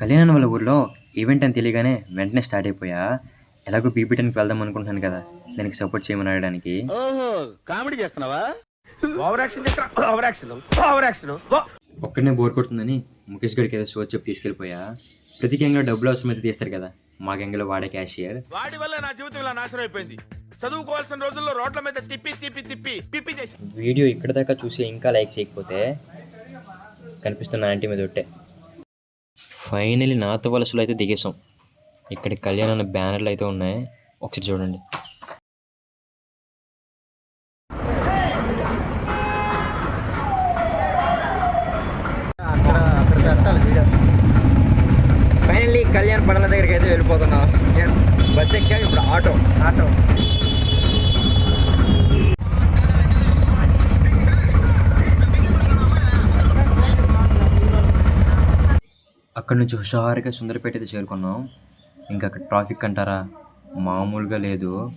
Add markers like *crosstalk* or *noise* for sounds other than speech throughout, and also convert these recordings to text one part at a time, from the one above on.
కళ్యాణ్ వాళ్ళ ఊర్లో ఈవెంట్ అని తెలియగానే వెంటనే స్టార్ట్ అయిపోయా. ఎలాగో పీపీటన్కి వెళ్దాం అనుకుంటున్నాను కదా దానికి సపోర్ట్ చేయమని అడగడానికి. ఓహో కామెడీ చేస్తున్నావా? ఒక్కడనే బోర్ కొడుతుందని ముఖేష్ గడికి ఏదో షో చెప్పి తీసుకెళ్ళిపోయా. ప్రతి గ్యాంగ్లో డబ్బులు అవసరమైతే తీస్తారు కదా మా గ్యాంగ్లో వాడే క్యాషియర్ వాడి వల్ల నా జీవితం ఇలా నాశనం అయిపోయింది. చదువుకోవాల్సిన రోజుల్లో రోడ్ల మీద తిప్పి తిప్పి తిప్పి పిప్పి చేసి వీడియో ఇక్కడ దాకా చూసి ఇంకా లైక్ చేయకపోతే కనిపిస్తున్న ఆంటీ మీద ఒట్టే. ఫైనలీ నాతో వలసలో అయితే దిగేసాం ఇక్కడ కళ్యాణ్ అనే బ్యానర్లు అయితే ఉన్నాయి. ఒకసారి చూడండి. నుంచి హుషారుగా సుందరపేట అయితే చేరుకున్నాం. ఇంకా అక్కడ ట్రాఫిక్ అంటారా? మామూలుగా లేదు.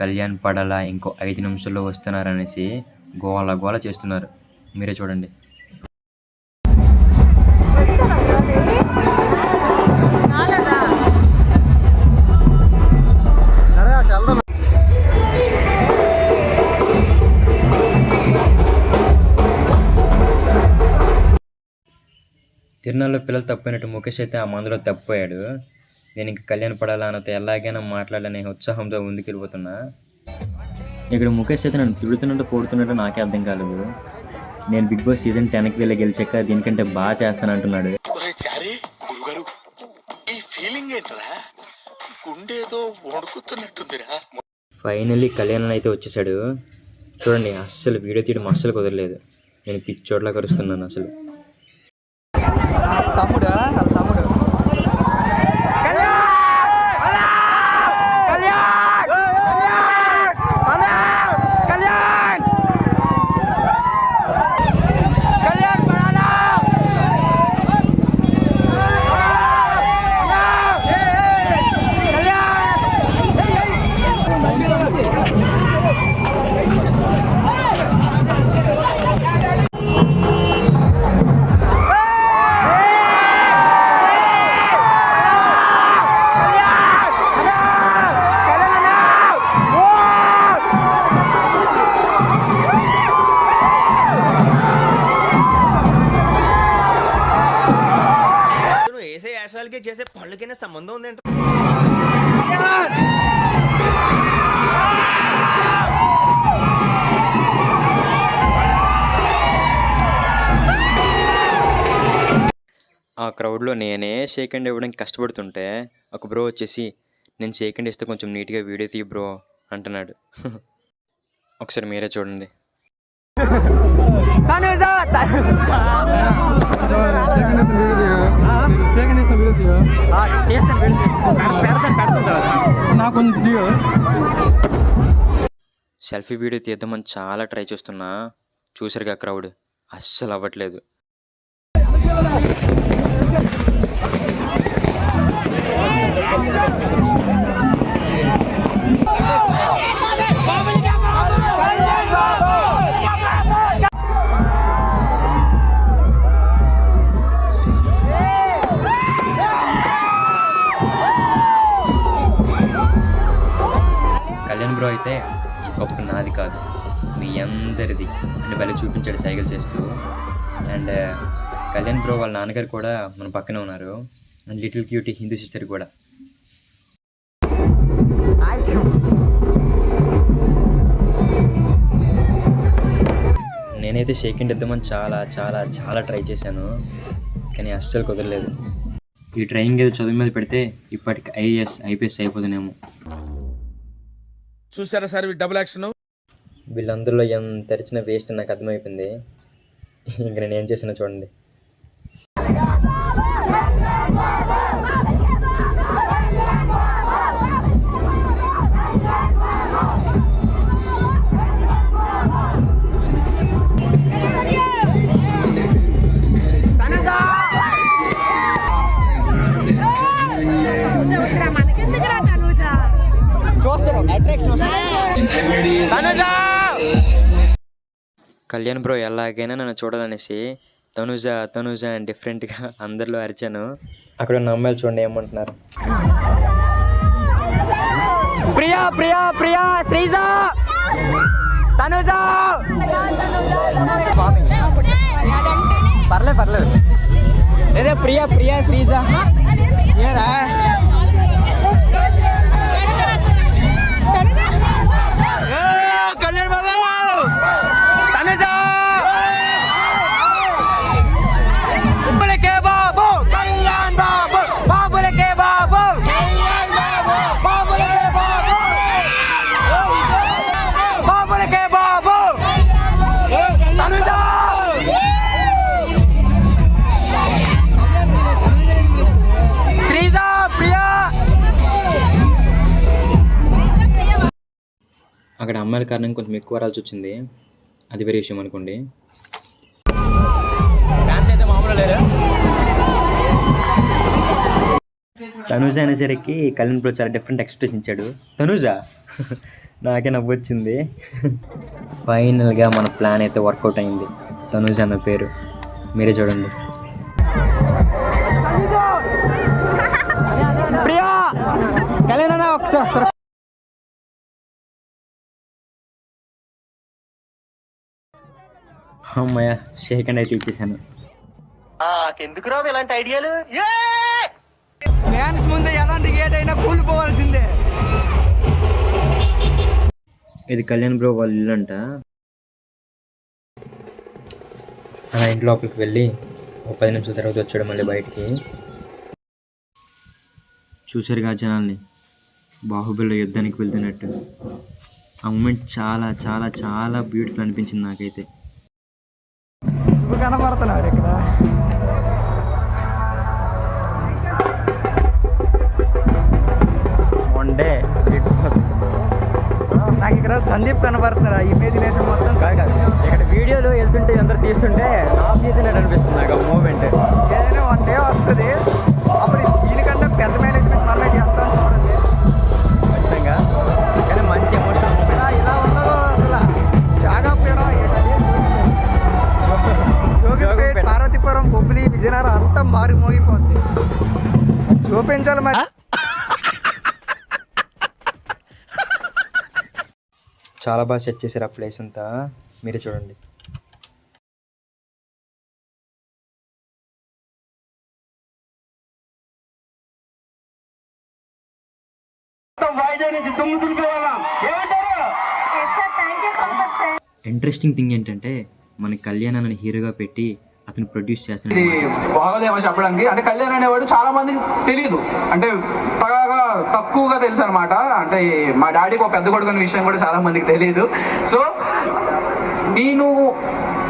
కళ్యాణ్ పడాలా ఇంకో ఐదు నిమిషాల్లో వస్తున్నారనేసి గోల గోల చేస్తున్నారు. మీరే చూడండి. తిరునాళ్ళలో పిల్లలు తప్పినట్టు ముఖేష్ అయితే ఆ మందులో తప్పిపోయాడు. నేను ఇంక కళ్యాణ్ పడాలా అన్నతో ఎలాగైనా మాట్లాడాలనే ఉత్సాహంతో ముందుకెళ్ళిపోతున్నా. ఇక్కడ ముఖేష్ అయితే నన్ను తిడుతున్నట్టు పోడుతున్నట్టు నాకే అర్థం కాలేదు. నేను బిగ్ బాస్ సీజన్ టెన్కి వెళ్ళి గెలిచాక దీనికంటే బాగా చేస్తాను అంటున్నాడు. గుండేదో వణుకుతున్నట్టుందిరా. ఫైనల్లీ కళ్యాణ్ అయితే వచ్చేసాడు. చూడండి అస్సలు వీడియో తీయడం అస్సలు కుదరలేదు. నేను పిచ్చోట్లా కరుస్తున్నాను అసలు. తమ్ముడు వాళ్ళ క్రౌడ్లో నేనే షేక్ హ్యాండ్ ఇవ్వడానికి కష్టపడుతుంటే ఒక బ్రో వచ్చేసి నేను షేక్ హ్యాండ్ ఇస్తే కొంచెం నీట్గా వీడియో తీ బ్రో అంటున్నాడు. *laughs* ఒకసారి మీరే చూడండి. సెల్ఫీ వీడియో తీద్దామని చాలా ట్రై చేస్తున్నా. చూసారుగా క్రౌడ్ అస్సలు అవ్వట్లేదు. బ్రో అయితే ఈ కప్పు నాది కాదు. మీ అందరిది. అని భలే చూపించాడు సైకిల్ చేస్తూ. అండ్ కళ్యాణ్ బ్రో వాళ్ళ నాన్నగారు కూడా మన పక్కనే ఉన్నారు. And little cutie Hindu sister కూడా. నేనైతే షేక్ హ్యాండ్ ఇద్దామని చాలా చాలా చాలా ట్రై చేశాను. కానీ అస్సలు కుదరలేదు. ఈ ట్రైనింగ్ ఏదో చదువు మీద పెడితే ఇప్పటికి ఐఏఎస్ ఐపీఎస్ అయిపోతుందేమో చూసారా సార్ డబుల్ యాక్షన్ వీళ్ళందరిలో ఎంత తెరిచిన వేస్ట్ నాకు అర్థమైపోయింది. ఇంక నేను ఏం చేసినా చూడండి. కళ్యాణ్ బ్రో ఎలాగైనా నన్ను చూడాలనేసి తనుజ తనుజ అని డిఫరెంట్గా అందరిలో అరిచాను. అక్కడ ఉన్న అమ్మాయిలు చూడండి ఏమంటున్నారు. ప్రియా ప్రియా ప్రియా శ్రీజ! తనుజ! పర్లేదు పర్లేదు. ఏదో ప్రియా ప్రియా శ్రీజ. ఏరా? అమ్మాయిల కారణం కొంచెం ఎక్కువ వరాల్సి వచ్చింది అది వేరే విషయం అనుకోండి. తనూజ అనేసరికి కళ్యాణ్ బ్రో చాలా డిఫరెంట్ ఎక్స్ప్రెషన్ ఇచ్చాడు. తనూజ నాకే నవ్వు వచ్చింది. ఫైనల్గా మన ప్లాన్ అయితే వర్కౌట్ అయింది. తనూజ అన్న పేరు. మీరే చూడండి. ప్రియా కళ్యాణ ఒకసారి అమ్మయ్య షేక్ అండ్ అయితే ఇచ్చేసాను. ఫ్యాన్స్ ముందు ఎలాంటి ఏదైనా కూలిపోవాల్సిందే. ఇది కళ్యాణ్ బ్రో వాళ్ళ ఇల్లు అంట. అలా ఇంటి లోపలికి వెళ్ళి ఒక పది నిమిషాల తర్వాత వచ్చాడు మళ్ళీ బయటికి. చూసారుగా జనాల్ని? బాహుబలిలో యుద్ధానికి వెళ్తున్నట్టు. ఆ మూమెంట్ చాలా చాలా చాలా బ్యూటిఫుల్ అనిపించింది నాకైతే. నువ్వు కనబడుతున్నారు ఇక్కడ. వన్ డే బిగ్ బాస్ నాకు ఇక్కడ సందీప్ కనబడుతున్నారు. ఇమేజినేషన్ మొత్తం కాదు కాదు. ఇక్కడ వీడియోలో వెళ్తుంటే అందరూ తీస్తుంటే నా తీసినట్టు అనిపిస్తుంది నాకు ఆ మూమెంట్ ఏదైనా వన్ డే వస్తుంది. అప్పుడు దీనికంటే పెద్ద మేనేజ్మెంట్ మళ్ళీ చేస్తాను చూపించాలి మరి చాలా బాగా సెట్ చేశారు ఆ ప్లేస్ అంతా. మీరే చూడండి. ఇంట్రెస్టింగ్ థింగ్ ఏంటంటే మన కళ్యాణ్ అనే హీరోగా పెట్టి అతను ప్రొడ్యూస్ చేస్తున్నాడు బాగోదేమో చెప్పడానికి అంటే కళ్యాణ్ అనేవాడు చాలా మందికి తెలియదు అంటే బాగా తక్కువగా తెలుసు అనమాట అంటే మా డాడీకి ఒక పెద్ద కొడుకు అనే విషయం కూడా చాలా మందికి తెలియదు సో నేను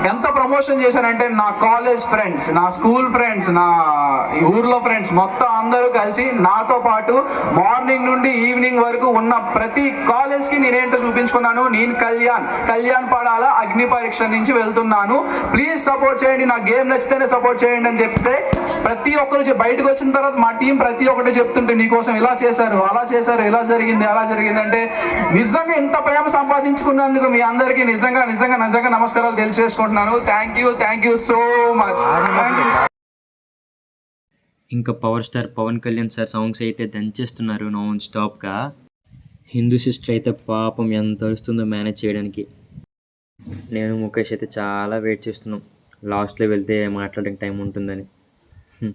ఎంత ప్రమోషన్ చేశానంటే నా కాలేజ్ ఫ్రెండ్స్ నా స్కూల్ ఫ్రెండ్స్ నా ఈ ఊర్లో ఫ్రెండ్స్ మొత్తం అందరూ కలిసి నాతో పాటు మార్నింగ్ నుండి ఈవినింగ్ వరకు ఉన్న ప్రతి కాలేజ్కి నేనేంటో చూపించుకున్నాను. నేను కళ్యాణ్ కళ్యాణ్ పడాల అగ్ని పరీక్ష నుంచి వెళ్తున్నాను. ప్లీజ్ సపోర్ట్ చేయండి. నా గేమ్ నచ్చితేనే సపోర్ట్ చేయండి అని చెప్తే ప్రతి ఒక్కరు బయటకు వచ్చిన తర్వాత మా టీం ప్రతి ఒక్కటి చెప్తుంటే నీకోసం ఇలా చేశారు అలా చేశారు ఇలా జరిగింది అలా జరిగింది అంటే నిజంగా ఇంత ప్రేమ సంపాదించుకున్నందుకు మీ అందరికీ నిజంగా నిజంగా నిజంగా నమస్కారాలు తెలియజేసుకుంటున్నాను thank you thank you so much ఇంకా power star Pawan Kalyan sir songs అయితే దంచేస్తున్నారు. నాన్ స్టాప్గా హిందూ సిస్టర్ అయితే పాపం ఎంత వస్తుందో మేనేజ్ చేయడానికి. నేను ముఖేష్ అయితే చాలా వెయిట్ చేస్తున్నాం. లాస్ట్లో వెళ్తే మాట్లాడడానికి టైం ఉంటుందని. హ్మ్.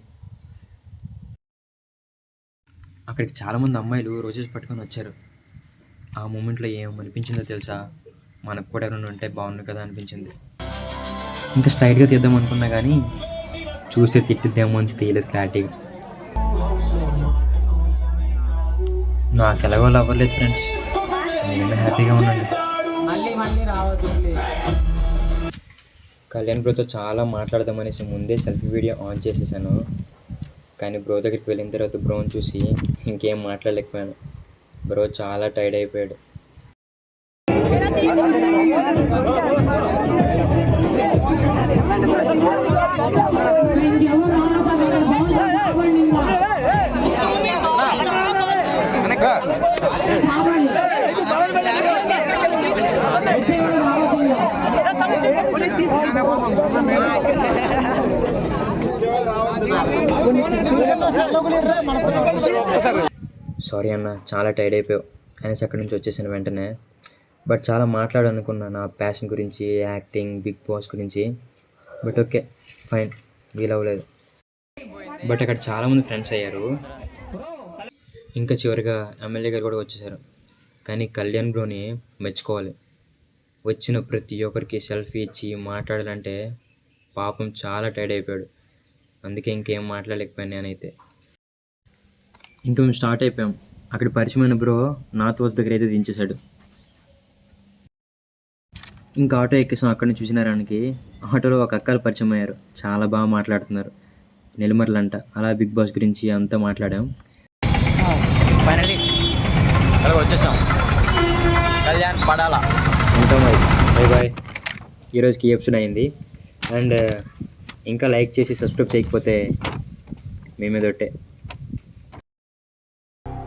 అక్కడికి చాలామంది అమ్మాయిలు రోజెస్ పట్టుకొని వచ్చారు. ఆ మూమెంట్లో ఏం అనిపించిందో తెలుసా? మనకు కూడా ఎవరైనా ఉంటే బాగుండు కదా అనిపించింది. ఇంకా స్ట్రైట్గా తీద్దాం అనుకున్నా కానీ చూస్తే తిట్టుద్దేమో అని తీయలేదు క్లారిటీగా నాకు ఎలాగో అవ్వలేదు ఫ్రెండ్స్. నేనే హ్యాపీగా ఉండండి. కళ్యాణ్ బ్రోతో చాలా మాట్లాడదామనేసి ముందే సెల్ఫీ వీడియో ఆన్ చేసేసాను. కానీ బ్రో దగ్గరికి వెళ్ళిన తర్వాత బ్రోని చూసి ఇంకేం మాట్లాడలేకపోయాను. బ్రో చాలా టైర్డ్ అయిపోయాడు. సారీ అన్న చాలా టైర్డ్ అయిపోయావు. అనేసి అక్కడి నుంచి వచ్చేసిన వెంటనే. బట్ చాలా మాట్లాడాలనుకున్నా నా ప్యాషన్ గురించి యాక్టింగ్ బిగ్ బాస్ గురించి. బట్ ఓకే ఫైన్ వీలవ్వలేదు. బట్ అక్కడ చాలామంది ఫ్రెండ్స్ అయ్యారు. ఇంకా చివరిగా ఎమ్మెల్యే గారు కూడా వచ్చేసారు. కానీ కళ్యాణ్ బ్రోని మెచ్చుకోవాలి. వచ్చిన ప్రతి ఒక్కరికి సెల్ఫీ ఇచ్చి మాట్లాడాలంటే పాపం చాలా టైర్డ్ అయిపోయాడు. అందుకే ఇంకేం మాట్లాడలేకపోయాను నేనైతే. ఇంకా మేము స్టార్ట్ అయిపోయాం. అక్కడ పరిచయమైన బ్రో నాతో వస్ దగ్గర అయితే దించేశాడు. ఇంకా ఆటో ఎక్కేసాం అక్కడ నుంచి చూసినారానికి ఆటోలో ఒక అక్కలు పరిచయం అయ్యారు. చాలా బాగా మాట్లాడుతున్నారు. నెలమర్లంట అలా బిగ్ బాస్ గురించి అంతా మాట్లాడాం. ఫైనలీ. వచ్చేసాం. కళ్యాణ్ పడాలా. ఉంటాం మరి. బై బాయ్ ఈరోజుకి ఎపిసోడ్ అయింది. అండ్ ఇంకా లైక్ చేసి సబ్స్క్రైబ్ చేయకపోతే మేమే దొట్టే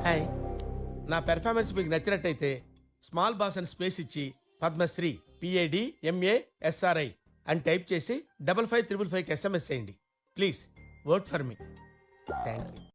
హాయ్. నా పెర్ఫార్మెన్స్ మీకు నచ్చినట్టయితే స్మాల్ బాస్ అని స్పేస్ ఇచ్చి Padmashri P A D M A SRI అని టైప్ చేసి డబల్ ఫైవ్ త్రిబుల్ ఫైవ్కి ఎస్ఎంఎస్ చేయండి. Please work for me. Thank you